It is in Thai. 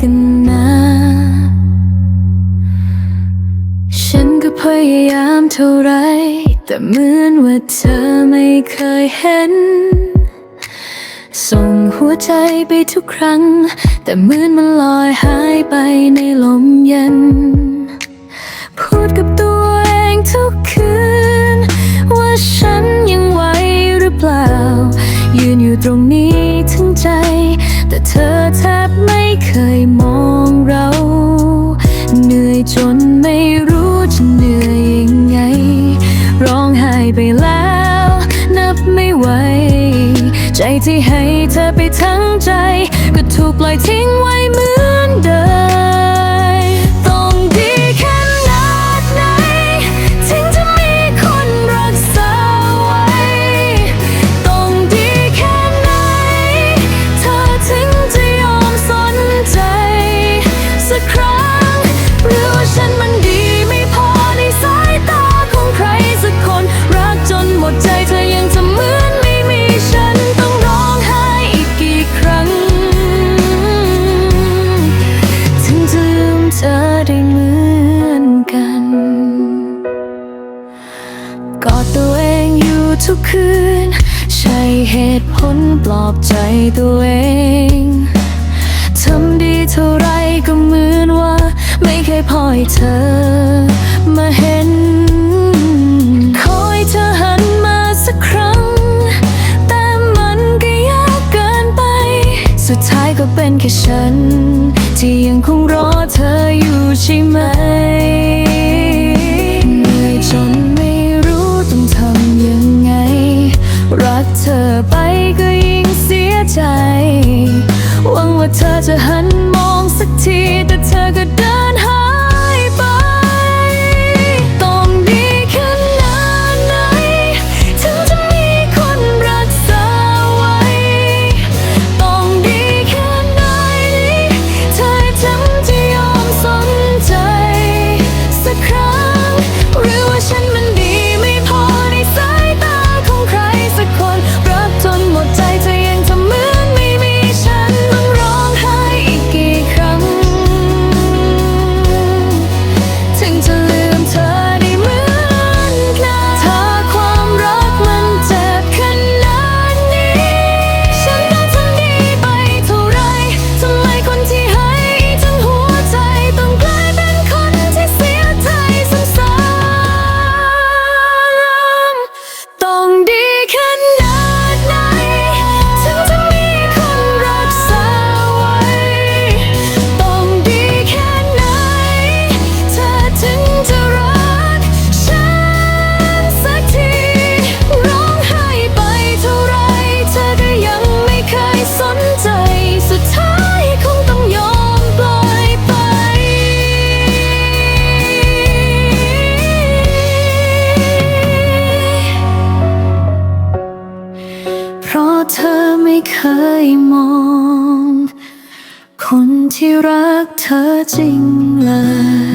กันนะ ฉันก็พยายามเท่าไร แต่เหมือนว่าเธอไม่เคยเห็น ส่งหัวใจไปทุกครั้ง แต่เหมือนมันลอยหายไปในลมเย็น พูดกับตัวเองทุกคืนว่าฉัน ที่ให้เธอไปทั้งใจ ก็ถูกปล่อยทิ้งไว้เมื่อ ตุผลปลอบใจตัวเอง ทำดีเท่าไรก็เหมือนว่า ไม่เคยพอยเธอ มาเห็น คอยเธอหันมาสักครั้ง แต่มันก็ยากเกินไป สุดท้ายก็เป็นแค่ฉัน ที่ยังคงรอเธออยู่ใช่ไหมะเธอไม่เคยมอง คนที่รักเธอจริงเลย